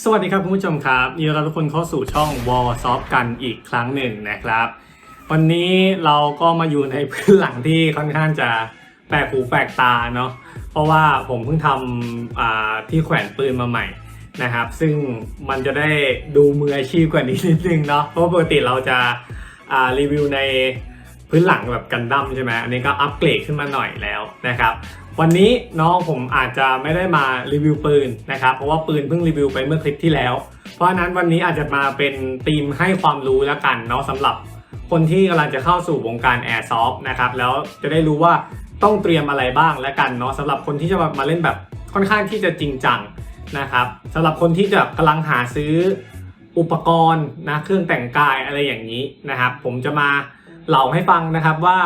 สวัสดีครับคุณผู้ชมครับยินดีต้อนรับทุกคนเข้าสู่ช่อง Wall Soft กันอีกครั้งหนึ่งนะครับ วันนี้เราก็มาอยู่ในพื้นหลังที่ค่อนข้างจะแปลกหูแปลกตาเนาะเพราะว่าผมเพิ่งทำที่แขวนปืนมาใหม่นะครับ ซึ่งมันจะได้ดูมืออาชีพกว่านี้นิดนึงเนาะเพราะว่าปกติเราจะารีวิวในพื้นหลังแบบกันดั้มใช่ไหมอันนี้ก็อัปเกรดขึ้นมาหน่อยแล้วนะครับ วันนี้น้องผมอาจจะไม่ได้มารีวิวปืนนะครับ เพราะว่าปืนเพิ่งรีวิวไปเมื่อคลิปที่แล้ว เพราะนั้นวันนี้อาจจะมาเป็นธีมให้ความรู้แล้วกันเนาะสำหรับคนที่กำลังจะเข้าสู่วงการ Airsoft นะครับแล้วจะได้รู้ว่าต้องเตรียมอะไรบ้างแล้วกันเนาะสำหรับคนที่จะมาเล่นแบบค่อนข้างที่จะจริงจังนะครับสำหรับคนที่จะกำลังหาซื้ออุปกรณ์นะเครื่องแต่งกายอะไรอย่างนี้นะครับ ผมจะมาเล่าให้ฟังนะครับว่า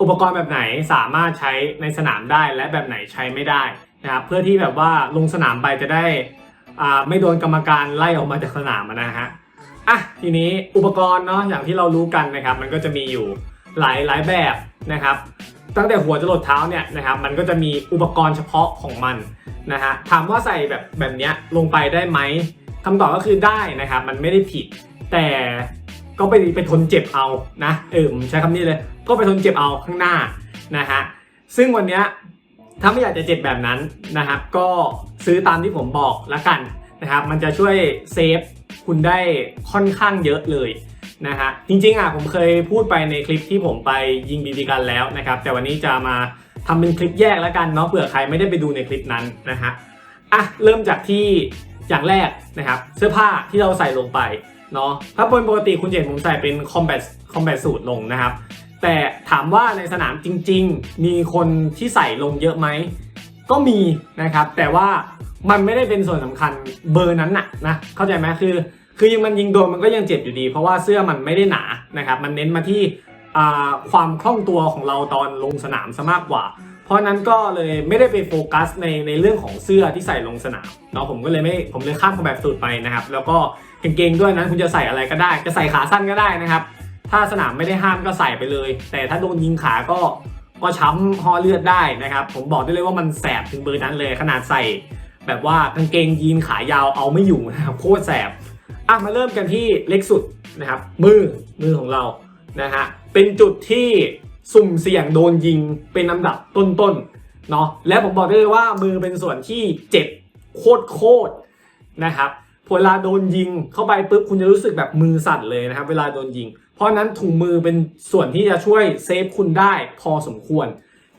อุปกรณ์แบบไหนสามารถใช้ในสนามได้และแบบไหนใช้ไม่ได้นะครับเพื่อที่แบบว่าลงสนามไปจะได้อ่าไม่โดนกรรมการไล่ออกมาจากสนามนะฮะอะทีนี้อุปกรณ์เนาะอย่างที่เรารู้กันนะครับ มันก็จะมีอยู่หลายหลายแบบนะครับ ตั้งแต่หัวจรดเท้าเนี่ยนะครับ มันก็จะมีอุปกรณ์เฉพาะของมันนะฮะถามว่าใส่แบบแบบเนี้ยลงไปได้ไหมคำตอบก็คือได้นะครับ มันไม่ได้ผิด แต่ก็ไปไปทนเจ็บเอานะเออผมใช้คำนี้เลย ก็ไปทนเจ็บเอาข้างหน้านะฮะซึ่งวันนี้ถ้าไม่อยากจะเจ็บแบบนั้นนะครับก็ซื้อตามที่ผมบอกแล้วกันนะครับมันจะช่วยเซฟคุณได้ค่อนข้างเยอะเลยนะฮะจริงๆอะผมเคยพูดไปในคลิปที่ผมไปยิงบีบีกันแล้วนะครับ แต่วันนี้จะมาทำเป็นคลิปแยกแล้วกันเนาะเผื่อใครไม่ได้ไปดูในคลิปนั้นนะฮะอะเริ่มจากที่อย่างแรกนะครับเสื้อผ้าที่เราใส่ลงไปเนาะถ้าเป็นปกติคุณเจนผมใส่เป็น combat combat สูตรลงนะครับ แต่ถามว่าในสนามจริง ๆ มีคนที่ใส่ลงเยอะไหม ก็มีนะครับ แต่ว่ามันไม่ได้เป็นส่วนสำคัญเบอร์นั้นน่ะนะ เข้าใจไหมคือ คือยังมันยิงโดนมันก็ยังเจ็บอยู่ดี เพราะว่าเสื้อมันไม่ได้หนานะครับ มันเน้นมาที่ความคล่องตัวของเราตอนลงสนามซะมากกว่า เพราะนั้นก็เลยไม่ได้ไปโฟกัสในในเรื่องของเสื้อที่ใส่ลงสนามเนาะผมก็เลยไม่ผมเลยข้ามแบบสูตรไปนะครับ แล้วก็กางเกงด้วยนะคุณจะใส่อะไรก็ได้ จะใส่ขาสั้นก็ได้นะครับ ถ้าสนามไม่ได้ห้ามก็ใส่ไปเลย แต่ถ้าโดนยิงขาก็ก็ช้ำห่อเลือดได้นะครับ ผมบอกได้เลยว่ามันแสบถึงเบอร์นั้นเลยขนาดใส่ แบบว่ากางเกงยีนขายาวเอาไม่อยู่นะครับโคตรแสบอะมาเริ่มกันที่เล็กสุดนะครับมือมือของเรานะฮะเป็นจุดที่สุ่มเสี่ยงโดนยิงเป็นลำดับต้นๆเนาะและผมบอกได้เลยว่ามือเป็นส่วนที่เจ็บโคตรโคตรๆนะครับเวลาโดนยิงเข้าไปปุ๊บคุณจะรู้สึกแบบมือสั่นเลยนะครับ เวลาโดนยิง เพราะนั้นถุงมือเป็นส่วนที่จะช่วยเซฟคุณได้พอสมควร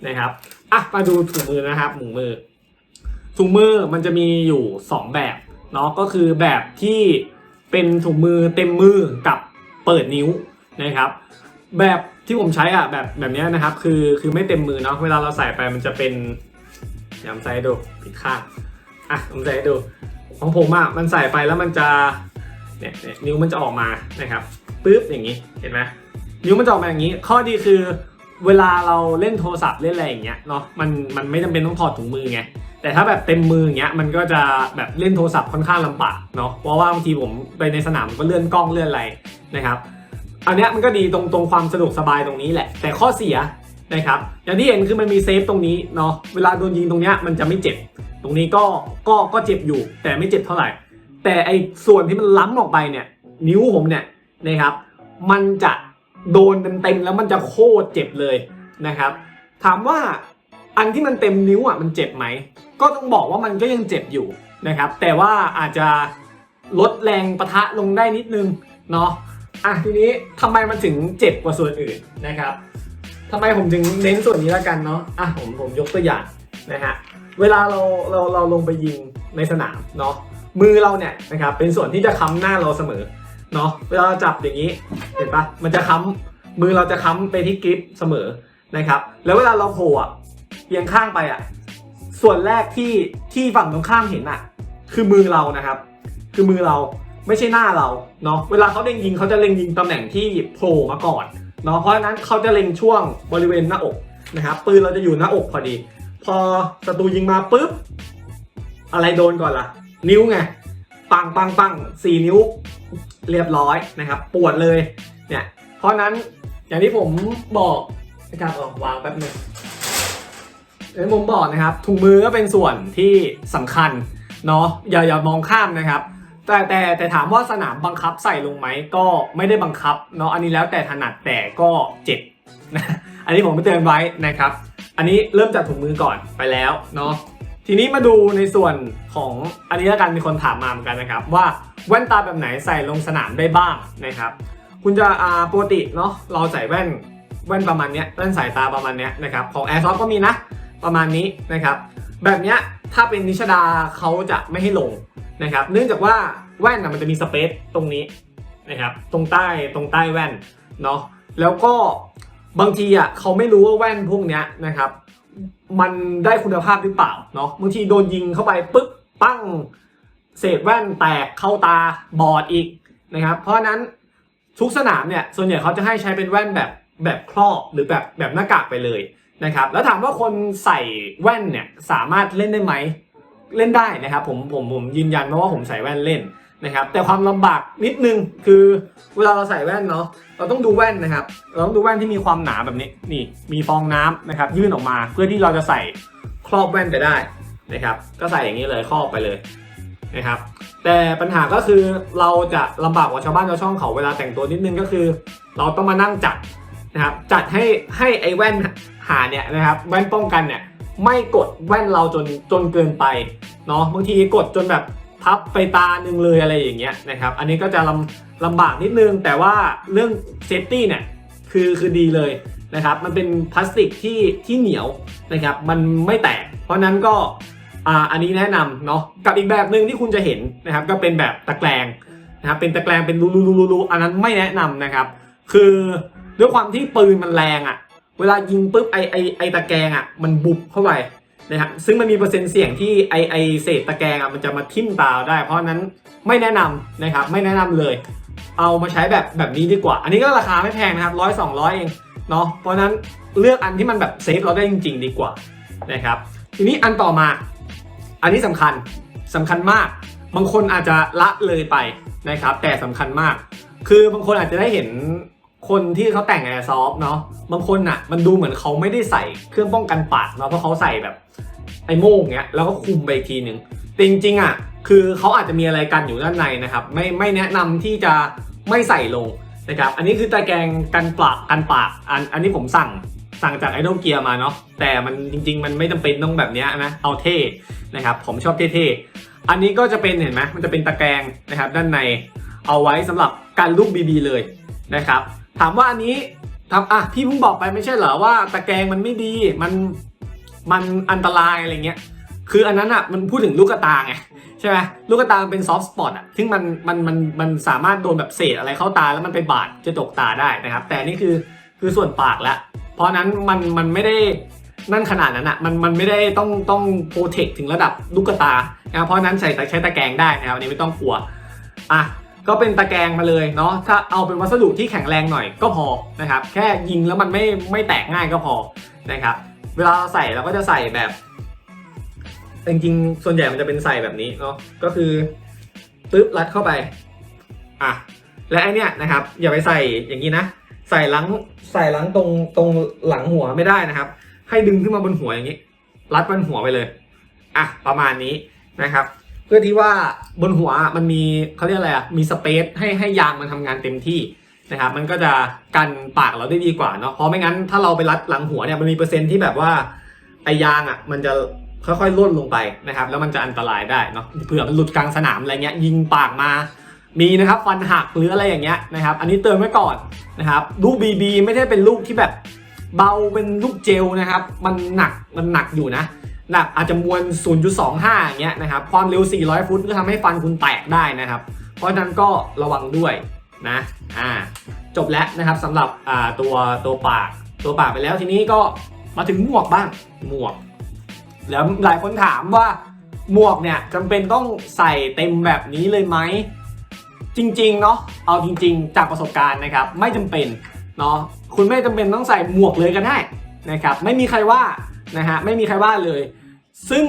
นะครับอะมาดูถุงมือนะครับถุงมือ ถุงมือมันจะมีอยู่ 2 แบบเนาะก็คือแบบที่เป็นถุงมือเต็มมือกับเปิดนิ้วนะครับแบบที่ผมใช้อะแบบแบบเนี้ยนะครับคือคือไม่เต็มมือเนาะเวลาเราใส่ไปมันจะเป็นยวผมใส่ดูผิดข้างอะผมใส่ดูของผมอะมันใส่ไปแล้วมันจะเนี่ยเนี่ยนิ้วมันจะออกมานะครับ ปึ๊บอย่างนี้เห็นไหมนิ้วมันจะออกมาอย่างนี้ ข้อดีคือเวลาเราเล่นโทรศัพท์เล่นอะไรอย่างเงี้ยเนาะมันมันไม่จำเป็นต้องถอดถุงมือไงแต่ถ้าแบบเต็มมืออย่างเงี้ยมันก็จะแบบเล่นโทรศัพท์ค่อนข้างลำบากเนาะเพราะว่าบางทีผมไปในสนามก็เลื่อนกล้องเลื่อนอะไรนะครับอันเนี้ยมันก็ดีตรงตรงความสะดวกสบายตรงนี้แหละ แต่ข้อเสียนะครับอย่างที่เห็นคือมันมีเซฟตรงนี้เนาะเวลาโดนยิงตรงเนี้ยมันจะไม่เจ็บ ตรงนี้ก็ก็ก็เจ็บอยู่ แต่ไม่เจ็บเท่าไหร่ แต่ไอ้ส่วนที่มันล้ำออกไปเนี่ยนิ้วผมเนี่ย นะครับ มันจะโดนเต็มๆแล้วมันจะโคตรเจ็บเลยนะครับ ถามว่าอันที่มันเต็มนิ้วอะมันเจ็บไหม ก็ต้องบอกว่ามันก็ยังเจ็บอยู่นะครับ แต่ว่าอาจจะลดแรงประทะลงได้นิดนึงเนาะอะทีนี้ทำไมมันถึงเจ็บกว่าส่วนอื่นนะครับทำไมผมถึงเน้นส่วนนี้แล้วกันเนาะอะผมผมยกตัวอย่างนะฮะเวลาเราเราเราลงไปยิงในสนามเนาะมือเราเนี่ยนะครับเป็นส่วนที่จะค้ำหน้าเราเสมอ เนาะเวลาจับอย่างนี้เห็นปะมันจะค้ำมือเราจะค้ำไปที่กริปเสมอนะครับ แล้วเวลาเราโผล่อะเอียงข้างไปอะส่วนแรกที่ที่ฝั่งตรงข้ามเห็นอะ คือมือเรานะครับ คือมือเราไม่ใช่หน้าเราเนาะเวลาเขาเล็งยิงเขาจะเล็งยิงตำแหน่งที่โผล่มาก่อนเนาะเพราะฉะนั้นเขาจะเล็งช่วงบริเวณหน้าอกนะครับปืนเราจะอยู่หน้าอกพอดี พอศัตรูยิงมาปุ๊บอะไรโดนก่อนล่ะ นิ้วไงปังปังปังสี่นิ้ว เรียบร้อยนะครับปวดเลยเนี่ยเพราะนั้นอย่างที่ผมบอกนะครับเอาวางแป๊บหนึงอย่างที่ผมบอกนะครับถุงมือก็เป็นส่วนที่สำคัญเนาะอย่าอย่ามองข้ามนะครับ แต่แต่แต่ถามว่าสนามบังคับใส่ลงไหมก็ไม่ได้บังคับเนาะอันนี้แล้วแต่ถนัดแต่ก็เจ็บนะอันนี้ผมไม่เตือนไว้นะครับ อันนี้เริ่มจากถุงมือก่อนไปแล้วเนาะทีนี้มาดูในส่วนของอันนี้แล้วกันมีคนถามมาเหมือนกันนะครับว่า แว่นตาแบบไหนใส่ลงสนามได้บ้างนะครับ คุณจะอ่าปกติเนาะเราใส่แว่นแว่นประมาณเนี้ยแว่นสายตาประมาณเนี้ยนะครับของ Air s o f t ก็มีนะประมาณนี้นะครับ แบบเนี้ยถ้าเป็นนิชดาเขาจะไม่ให้ลงนะครับ เนื่องจากว่าแว่นนะมันจะมีสเปซตรงนี้นะครับ ตรงใต้ตรงใต้แว่นเนาะแล้วก็บางทีอะเขาไม่รู้ว่าแว่นพวกเนี้ยนะครับ มันได้คุณภาพหรือเปล่าเนาะบางทีโดนยิงเข้าไปปึ๊บปั้ง เศษแว่นแตกเข้าตาบอดอีกนะครับ เพราะนั้นทุกสนามเนี่ยส่วนใหญ่เขาจะให้ใช้เป็นแว่นแบบแบบครอบหรือแบบแบบหน้ากากไปเลยนะครับ แล้วถามว่าคนใส่แว่นเนี่ยสามารถเล่นได้ไหมเล่นได้นะครับผมผมผมยืนยันนะว่าผมใส่แว่นเล่นนะครับ แต่ความลำบากนิดนึงคือเวลาเราใส่แว่นเนาะเราต้องดูแว่นนะครับ เราต้องดูแว่นที่มีความหนาแบบนี้นี่มีฟองน้ำนะครับ ยื่นออกมาเพื่อที่เราจะใส่ครอบแว่นไปได้นะครับ ก็ใส่อย่างนี้เลยครอบไปเลย นะครับแต่ปัญหาก็คือเราจะลำบากกว่าชาวบ้านชาวช่องเขาเวลาแต่งตัวนิดนึงก็คือ เราต้องมานั่งจัดนะครับจัดให้ให้ไอ้แว่นหาเนี่ยนะครับแว่นป้องกันเนี่ยไม่กดแว่นเราจนจนเกินไปเนาะบางทีกดจนแบบพับไปตาหนึ่งเลยอะไรอย่างเงี้ยนะครับอันนี้ก็จะลำลำบากนิดนึง แต่ว่าเรื่องเซฟตี้เนี่ยคือคือดีเลยนะครับมันเป็นพลาสติกที่ที่เหนียวนะครับมันไม่แตก เพราะนั้นก็ อ่าอันนี้แนะนำเนาะกับอีกแบบหนึ่งที่คุณจะเห็นนะครับ ก็เป็นแบบตะแกรงนะครับเป็นตะแกรงเป็นรูๆๆๆอันนั้นไม่แนะนำนะครับ คือด้วยความที่ปืนมันแรงอะ่ะ เวลายิงปุ๊บไอไอไอตะแกรงอะมันบุบเข้าไปนะครับซึ่งมันมีเปอร์เซ็นต์เสี่ยงที่ไอไอเศษตะแกรงอะมันจะมาทิ่มตาได้ เพราะนั้นไม่แนะนำนะครับไม่แนะนำเลย เอามาใช้แบบแบบนี้ดีกว่า อันนี้ก็ราคาไม่แพงนะครับร้อยสองร้อยเองเนาะเพราะฉะนั้นเลือกอันที่มันแบบเซฟเราได้จริง ๆ ดีกว่านะครับทีนี้อันต่อมา อันนี้สำคัญสำคัญมาก บางคนอาจจะละเลยไปนะครับ แต่สำคัญมาก คือบางคนอาจจะได้เห็นคนที่เขาแต่งแอร์ซอฟเนาะบางคนอะมันดูเหมือนเขาไม่ได้ใส่เครื่องป้องกันปากเนาะเพราะเขาใส่แบบไอ้โม่งเงี้ยแล้วก็คุมไปอีกทีหนึ่งจริงๆอะคือเขาอาจจะมีอะไรกันอยู่ด้านในนะครับ ไม่ไม่แนะนำที่จะไม่ใส่ลงนะครับ อันนี้คือตะแกรงกันปากกันปากอันอันนี้ผมสั่ง สั่งจากไอดอลเกียร์มาเนาะแต่มันจริง ๆ มันไม่จำเป็นต้องแบบนี้นะเอาเท่นะครับผมชอบเท่ๆอันนี้ก็จะเป็นเห็นไหมมันจะเป็นตะแกรงนะครับด้านในเอาไว้สำหรับการลูกบีบีเลยนะครับถามว่าอันนี้ทำอะพี่เพิ่งบอกไปไม่ใช่เหรอว่าตะแกรงมันไม่ดีมันมันอันตรายอะไรเงี้ยคืออันนั้นอะมันพูดถึงลูกตาไงใช่ไหมลูกตาเป็นซอฟต์สปอตอะซึ่งมันมันมันมันสามารถโดนแบบเศษอะไรเข้าตาแล้วมันไปบาดจะจกตาได้นะครับ แต่นี่คือคือส่วนปากแล้ว เพราะนั้นมันมันไม่ได้นั่นขนาดนั้นอะมันมันไม่ได้ต้องต้องโปรเทคถึงระดับลูกตานะครับเพราะนั้นใช้ใช้ตะแกรงได้นะครับอันนี้ไม่ต้องกลัวอะก็เป็นตะแกรงมาเลยเนาะถ้าเอาเป็นวัสดุที่แข็งแรงหน่อยก็พอนะครับแค่ยิงแล้วมันไม่ไม่แตกง่ายก็พอนะครับเวลาเราใส่เราก็จะใส่แบบจริงๆส่วนใหญ่มันจะเป็นใส่แบบนี้เนาะก็คือปึ๊บรัดเข้าไปอะและไอเนี้ยนะครับอย่าไปใส่อย่างนี้นะ ใส่หลังใส่หลังตรงตรงหลังหัวไม่ได้นะครับ ให้ดึงขึ้นมาบนหัวอย่างนี้ รัดบนหัวไปเลยอะประมาณนี้นะครับ เพื่อที่ว่าบนหัวมันมีเขาเรียกอะไรอะมีสเปซให้ให้ยางมันทำงานเต็มที่นะครับมันก็จะกันปากเราได้ดีกว่าเนาะเพราะไม่งั้นถ้าเราไปรัดหลังหัวเนี่ยมันมีเปอร์เซ็นต์ที่แบบว่าไอยางอะมันจะค่อยๆล่นลงไปนะครับ แล้วมันจะอันตรายได้เนาะเผื่อมันหลุดกลางสนามอะไรเงี้ยยิงปากมา มีนะครับฟันหักหรืออะไรอย่างเงี้ยนะครับ อันนี้เตือนไว้ก่อนนะครับลูกบีบีไม่ได้เป็นลูกที่แบบเบาเป็นลูกเจลนะครับ มันหนักมันหนักอยู่นะหนักอาจจะมวล 0.25 อย่างเงี้ยนะครับ ความเร็ว 400 ฟุตก็ทำให้ฟันคุณแตกได้นะครับ เพราะฉะนั้นก็ระวังด้วยนะอ่าจบแล้วนะครับสำหรับอ่าตัวตัวปากตัวปากไปแล้วทีนี้ก็มาถึงหมวกบ้างหมวก แล้วหลายคนถามว่าหมวกเนี่ยจำเป็นต้องใส่เต็มแบบนี้เลยไหม จริงๆเนาะเอาจริง ๆ จากประสบการณ์นะครับ ไม่จำเป็นเนาะคุณไม่จำเป็นต้องใส่หมวกเลยก็ได้นะครับ ไม่มีใครว่านะฮะไม่มีใครว่าเลย ซึ่ง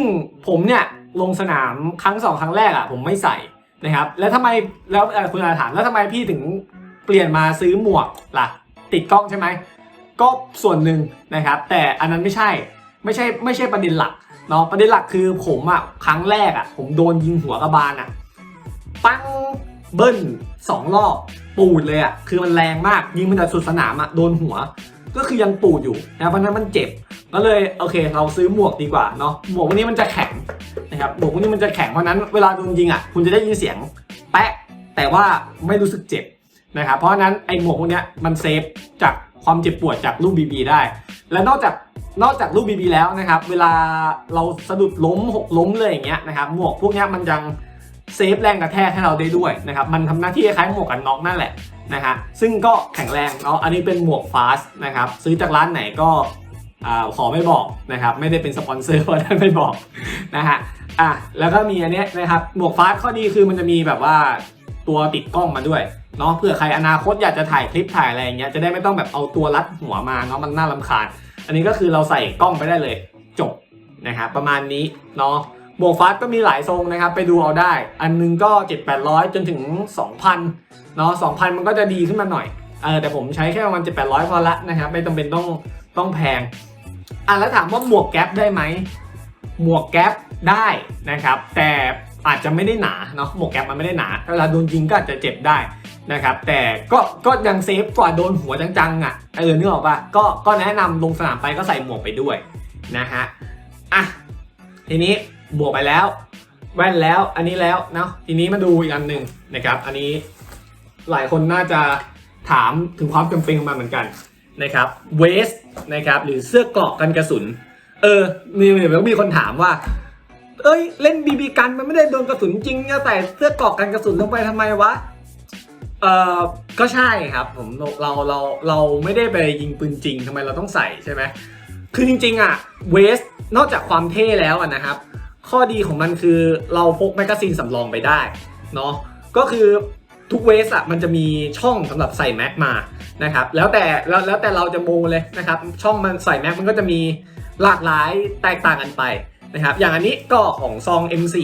ผมเนี่ยลงสนามครั้งสองครั้งแรกอะ่ะผมไม่ใส่นะครับ แล้วทำไมแล้วคุณอาถามแล้วทำไมพี่ถึงเปลี่ยนมาซื้อหมวกล่ะ ติดกล้องใช่ไหมก็ส่วนหนึ่งนะครับ แต่อันนั้นไม่ใช่ไม่ใช่ไม่ใช่ประเด็นหลักเนาะประเด็นหลักคือผมอะครั้งแรกอะผมโดนยิงหัวกระบาลอะปัง เบิ้ลสองรอบปูดเลยอะคือมันแรงมากยิงมันจากสุดสนามอะโดนหัว ก็คือยังปูดอยู่นะเพราะนั้นมันเจ็บก็เลยโอเค เราซื้อหมวกดีกว่าเนาะหมวกพวกนี้มันจะแข็งนะครับหมวกพวกนี้มันจะแข็งเพราะนั้นเวลาโดนยิงอะคุณจะได้ยินเสียงแปะแต่ว่าไม่รู้สึกเจ็บนะครับเพราะนั้นไอ้หมวกพวกเนี้ยมันเซฟจากความเจ็บปวดจากลูกบีบีได้ และนอกจากนอกจากลูกบีบีแล้วนะครับ เวลาเราสะดุดล้มหกล้มเลยอย่างเงี้ยนะครับหมวกพวกเนี้ยมันยัง เซฟแรงกระแทกให้เราได้ด้วยนะครับมันทำหน้าที่คล้ายหมวกกันน็อกนั่นแหละนะฮะซึ่งก็แข็งแรงเนาะอันนี้เป็นหมวกฟาสนะครับซื้อจากร้านไหนก็อ่าขอไม่บอกนะครับไม่ได้เป็นสปอนเซอร์เพราะนั้นไม่บอกนะฮะอะแล้วก็มีอันนี้นะครับหมวกฟาสต์ข้อดีคือมันจะมีแบบว่าตัวติดกล้องมาด้วยเนาะเผื่อใครอนาคตอยากจะถ่ายคลิปถ่ายอะไรอย่างเงี้ยจะได้ไม่ต้องแบบเอาตัวรัดหัวมาเนาะมันน่ารำคาญ อันนี้ก็คือเราใส่กล้องไปได้เลยจบนะครับประมาณนี้เนาะ หมวกฟาสก็มีหลายทรงนะครับ ไปดูเอาได้ อันนึงก็7 8 0 0 จนถึง 2,000เนาะ2,000 มันก็จะดีขึ้นมาหน่อยเออแต่ผมใช้แค่ประมาณ7 8 0 0 พอละนะครับ ไม่จำเป็นต้องต้องแพงอะแล้วถามว่าหมวกแก๊ปได้ไหมหมวกแก๊ปได้นะครับ แต่อาจจะไม่ได้หนาเนาะหมวกแก๊ปมันไม่ได้หนาเวลาโดนยิงก็อาจจะเจ็บได้นะครับ แต่ก็ก็ยังเซฟกว่าโดนหัวจังๆอะเออนึกออกปะก็ก็แนะนำลงสนามไปก็ใส่หมวกไปด้วยนะฮะอะทีนี้ หมวกไปแล้ว แว่นแล้วอันนี้แล้วเนาะทีนี้มาดูอีกอันหนึ่งนะครับ อันนี้หลายคนน่าจะถามถึงความจำเป็นของมันเหมือนกันนะครับเวสนะครับหรือเสื้อเกราะกันกระสุน เออมีมีมีคนถามว่า เอ้ยเล่นบีบีกันมันไม่ได้โดนกระสุนจริงจะใส่เสื้อเกราะกันกระสุนลงไปทำไมวะเออก็ใช่ครับผมเราเราเราไม่ได้ไปยิงปืนจริงทำไมเราต้องใส่ใช่ไหมคือจริงๆอะเวสนอกจากความเท่แล้วนะครับ ข้อดีของมันคือเราพกแมกกาซีนสำรองไปได้เนาะก็คือทุกเวสอะมันจะมีช่องสำหรับใส่แม็กมานะครับแล้วแต่แล้วแล้วแต่เราจะโมเลยนะครับช่องมันใส่แม็กมันก็จะมีหลากหลายแตกต่างกันไปนะครับอย่างอันนี้ก็ของซอง M4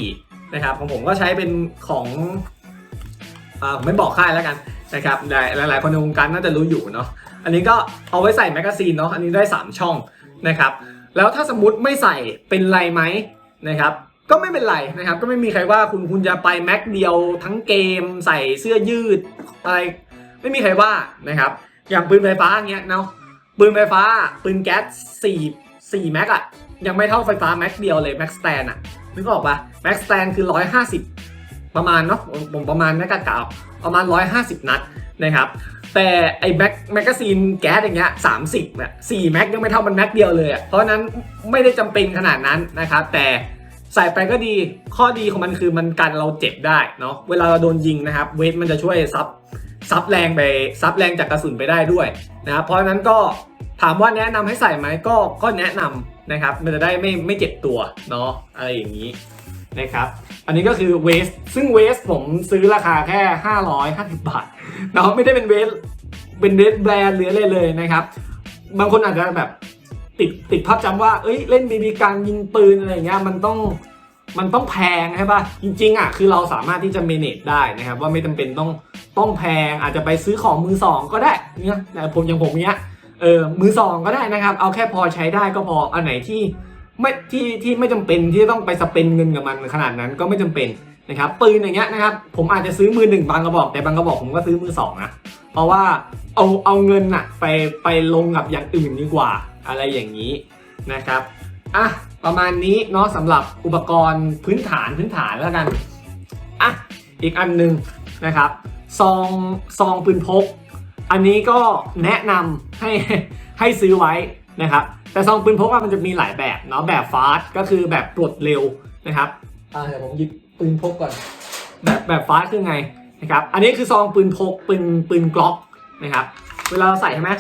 นะครับของผมก็ใช้เป็นของอ่าผมไม่บอกค่ายแล้วกันนะครับหลายหลายคนในวงการน่าจะรู้อยู่เนาะอันนี้ก็เอาไว้ใส่แมกกาซีนเนาะอันนี้ได้ 3 ช่องนะครับแล้วถ้าสมมติไม่ใส่เป็นไรไหม นะครับก็ไม่เป็นไรนะครับ ก็ไม่มีใครว่าคุณคุณจะไปแม็กเดียวทั้งเกมใส่เสื้อยืดอะไร ไม่มีใครว่านะครับ อย่างปืนไฟฟ้าอย่างเงี้ยเนาะปืนไฟฟ้าปืนแก๊ส4 4แม็กอะยังไม่เท่าไฟฟ้าแม็กเดียวเลยแม็กสแตนอะนึกออกปะแม็กสแตนคือ150ประมาณเนาะผมประมาณนักกล่าวประมาณ150นัดนะครับ แต่ไอ้แม็กแมกกาซีนแก๊สอย่างเงี้ย30เนี่ย4แม็กยังไม่เท่ามันแม็กเดียวเลยอะเพราะนั้นไม่ได้จำเป็นขนาดนั้นนะครับแต่ใส่ไปก็ดีข้อดีของมันคือมันกันเราเจ็บได้เนาะเวลาเราโดนยิงนะครับเวทมันจะช่วยซับซับแรงไปซับแรงจากกระสุนไปได้ด้วยนะครับเพราะฉะนั้นก็ถามว่าแนะนำให้ใส่ไหมก็ก็แนะนำนะครับ มันจะได้ไม่ไม่เจ็บตัวเนาะอะไรอย่างนี้ นะครับอันนี้ก็คือเวสซึ่งเวสผมซื้อราคาแค่ 550 บาทเนาะไม่ได้เป็นเวสเป็นเวสแบรนด์หรืออะไรเลยนะครับ บางคนอาจจะแบบติดติดภาพจำว่า เอ้ยเล่นบีบีการยิงปืนอะไรเงี้ยมันต้องมันต้องแพงใช่ปะจริงๆอะคือเราสามารถที่จะ manage ได้นะครับ ว่าไม่จำเป็นต้องต้องแพงอาจจะไปซื้อของมือสองก็ได้เนี่ยแต่ผมอย่างผมเนี้ยเออมือสองก็ได้นะครับ เอาแค่พอใช้ได้ก็พออันไหนที่ ไม่ที่ที่ไม่จำเป็นที่ต้องไปสเปนเงินกับมันขนาดนั้นก็ไม่จำเป็นนะครับปืนอย่างเงี้ยนะครับผมอาจจะซื้อมือหนึ่งบางกระบอก แต่บางกระบอกผมก็ซื้อมือสองนะเพราะว่าเอาเอาเงินน่ะไปไปลงกับอย่างอื่นดีกว่าอะไรอย่างนี้นะครับอะประมาณนี้เนาะสำหรับอุปกรณ์พื้นฐานพื้นฐานแล้วกันอะอีกอันหนึ่งนะครับซองซองปืนพก อันนี้ก็แนะนำให้ให้ซื้อไว้นะครับ แต่ซองปืนพกอะมันจะมีหลายแบบเนาะแบบฟาสต์ก็คือแบบปลดเร็วนะครับอ่าเดี๋ยวผมหยิบปืนพกก่อน แบบแบบฟาสต์คือไงนะครับอันนี้คือซองปืนพกปืนปืนกล็อกนะครับเวลาเราใส่ใช่ไหม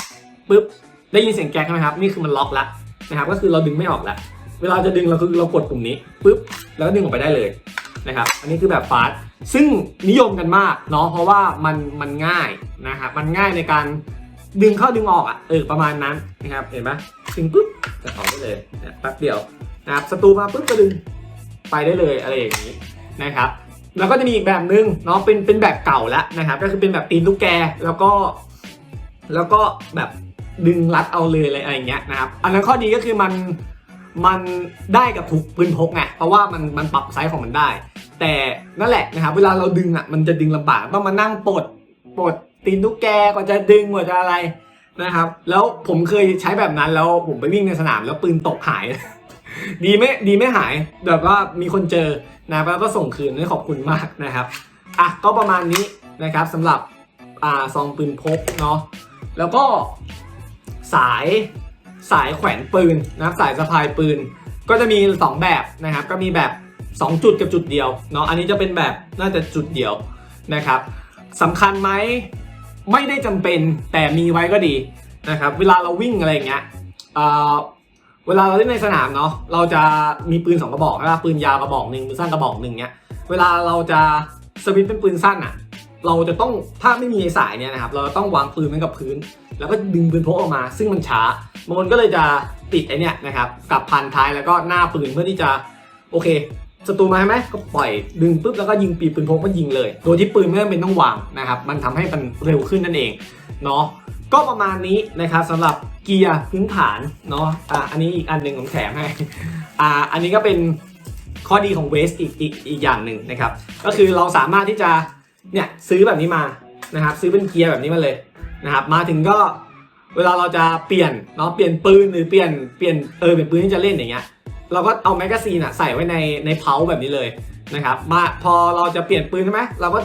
ปุ๊บได้ยินเสียงแก๊กใช่ไหมครับนี่คือมันล็อกแล้วนะครับก็คือเราดึงไม่ออกแล้วเวลาจะดึงเราคือเรากดปุ่มนี้ปุ๊บแล้วก็ดึงออกไปได้เลยนะครับอันนี้คือแบบฟาสต์ซึ่งนิยมกันมากเนาะเพราะว่ามันมันง่ายนะครับมันง่ายในการ ดึงเข้าดึงออกอะเออประมาณนั้นนะครับเห็นไหมดึงปุ๊บจะออกได้เลยแป๊บเดียวนะครับศัตรูมาปุ๊บก็ดึงไปได้เลยอะไรอย่างนี้นะครับ แล้วก็จะมีอีกแบบนึงเนาะเป็นเป็นแบบเก่าแล้วนะครับ ก็คือเป็นแบบตีนลูกแกแล้วก็ แล้วก็แบบดึงรัดเอาเลยอะไรอย่างเงี้ยนะครับ อันนั้นข้อดีก็คือมันมันได้กับทุกปืนพกไงเพราะว่ามันมันปรับไซส์ของมันได้ แต่นั่นแหละนะครับ เวลาเราดึงอะมันจะดึงลำบากต้องมานั่งปลดปลด ตีนตุ๊กแกกว่าจะดึงกว่าจะอะไรนะครับ แล้วผมเคยใช้แบบนั้นแล้วผมไปวิ่งในสนามแล้วปืนตกหาย ดีไม่ดีไม่หายแบบว่ามีคนเจอนะแล้วก็ส่งคืนนี่ขอบคุณมากนะครับอะก็ประมาณนี้นะครับสำหรับอ่าซองปืนพกเนาะแล้วก็สายสายแขวนปืนนะครับสายสะพายปืน ก็จะมี 2 แบบนะครับ ก็มีแบบ 2 จุดกับจุดเดียวเนาะอันนี้จะเป็นแบบน่าจะจุดเดียวนะครับสำคัญไหม ไม่ได้จำเป็นแต่มีไว้ก็ดีนะครับ เวลาเราวิ่งอะไรอย่างเงี้ยเเวลาเราเล่นในสนามเนาะเราจะมีปืน2กระบอกนะครับปืนยาวกระบอกหนึ่งปืนสั้นกระบอกหนึ่งเนี้ยเวลาเราจะสวิตเป็นปืนสั้นอะ เราจะต้องถ้าไม่มีสายเนี่ยนะครับ เราจะต้องวางปืนไว้กับพื้น แล้วก็ดึงปืนพกออกมา ซึ่งมันช้าบางคนก็เลยจะติดไอเนี่ยนะครับกับพันท้ายแล้วก็หน้าปืนเพื่อที่จะโอเค ศัตรูมาใช่ไหมก็ปล่อยดึงปุ๊บแล้วก็ยิงปีปืนพกก็ยิงเลย โดยที่ปืนไม่จำเป็นต้องวางนะครับ มันทำให้มันเร็วขึ้นนั่นเองเนาะก็ประมาณนี้นะครับสำหรับเกียร์พื้นฐานเนาะอะอันนี้อีกอันหนึ่งผมแถมให้อ่าอันนี้ก็เป็นข้อดีของเวสอีกอีกอีกอย่างหนึ่งนะครับ ก็คือเราสามารถที่จะเนี่ยซื้อแบบนี้มานะครับ ซื้อเป็นเกียร์แบบนี้มาเลยนะครับ มาถึงก็เวลาเราจะเปลี่ยนเนาะเปลี่ยนปืนหรือเปลี่ยนเปลี่ยนเออเปลี่ยนปืนที่จะเล่นอย่างเงี้ย เราก็เอาแมกกาซีนอะใส่ไว้ในในเพาแบบนี้เลยนะครับมาพอเราจะเปลี่ยนปืนใช่ไหมเราก็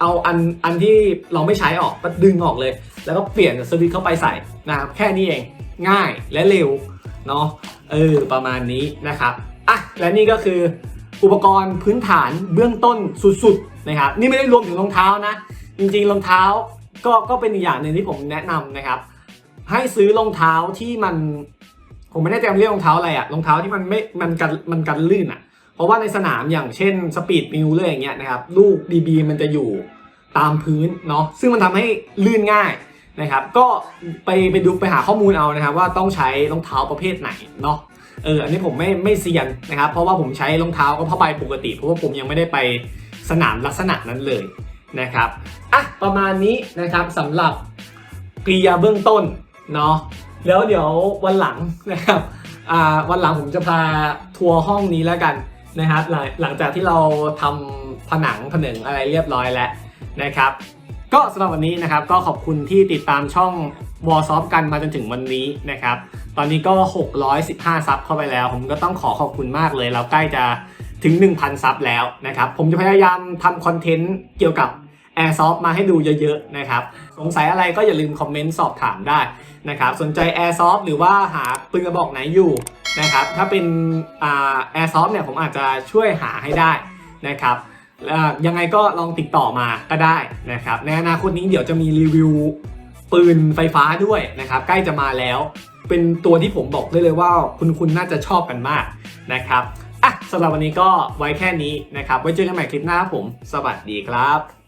เอาอันอันที่เราไม่ใช้ออกก็ดึงออกเลย แล้วก็เปลี่ยนสวิตช์เข้าไปใส่นะครับแค่นี้เองง่ายและเร็วเนาะเออประมาณนี้นะครับอะและนี่ก็คืออุปกรณ์พื้นฐานเบื้องต้นสุดๆนะครับนี่ไม่ได้รวมถึงรองเท้านะ จริงๆรองเท้าก็ก็เป็นอีกอย่างหนึ่งที่ผมแนะนำนะครับ ให้ซื้อรองเท้าที่มัน ผมไม่แน่ใจเรียกรองเท้าอะไรอะรองเท้าที่มันไม่มันกันมันกันลื่นอะเพราะว่าในสนามอย่างเช่นสปีดมิวเลยอย่างเงี้ยนะครับลูก DB มันจะอยู่ตามพื้นเนาะซึ่งมันทำให้ลื่นง่ายนะครับ ก็ไปไปดูไปหาข้อมูลเอานะครับ ว่าต้องใช้รองเท้าประเภทไหนเนาะเอออันนี้ผมไม่ไม่เซียนนะครับ เพราะว่าผมใช้รองเท้าก็ผ้าใบปกติ เพราะว่าผมยังไม่ได้ไปสนามลักษณะนั้นเลยนะครับอะประมาณนี้นะครับสำหรับกริยาเบื้องต้นเนาะ แล้วเดี๋ยววันหลังนะครับอ่าวันหลังผมจะพาทัวร์ห้องนี้แล้วกันนะครับหลังหลังจากที่เราทำผนังผนึงอะไรเรียบร้อยแล้วนะครับ ก็สำหรับวันนี้นะครับก็ขอบคุณที่ติดตามช่องวอ r s o f t กันมาจนถึงวันนี้นะครับ ตอนนี้ก็ 615 ซับเข้าไปแล้ว ผมก็ต้องขอขอบคุณมากเลย เราใกล้จะถึง 1,000 ซับแล้วนะครับ ผมจะพยายามทำคอนเทนต์เกี่ยวกับ Airsoft มาให้ดูเยอะๆนะครับ สงสัยอะไรก็อย่าลืมคอมเมนต์สอบถามได้นะครับ สนใจ Airsoft หรือว่าหาปืนกระบอกไหนอยู่นะครับ ถ้าเป็นอ่า Airsoft เนี่ยผมอาจจะช่วยหาให้ได้นะครับยังไงก็ลองติดต่อมาก็ได้นะครับ ในอนาคตนี้เดี๋ยวจะมีรีวิวปืนไฟฟ้าด้วยนะครับ ใกล้จะมาแล้ว เป็นตัวที่ผมบอกได้เลยว่าคุณคุณน่าจะชอบกันมากนะครับอะสำหรับวันนี้ก็ไว้แค่นี้นะครับ ไว้เจอกันใหม่คลิปหน้าผม สวัสดีครับ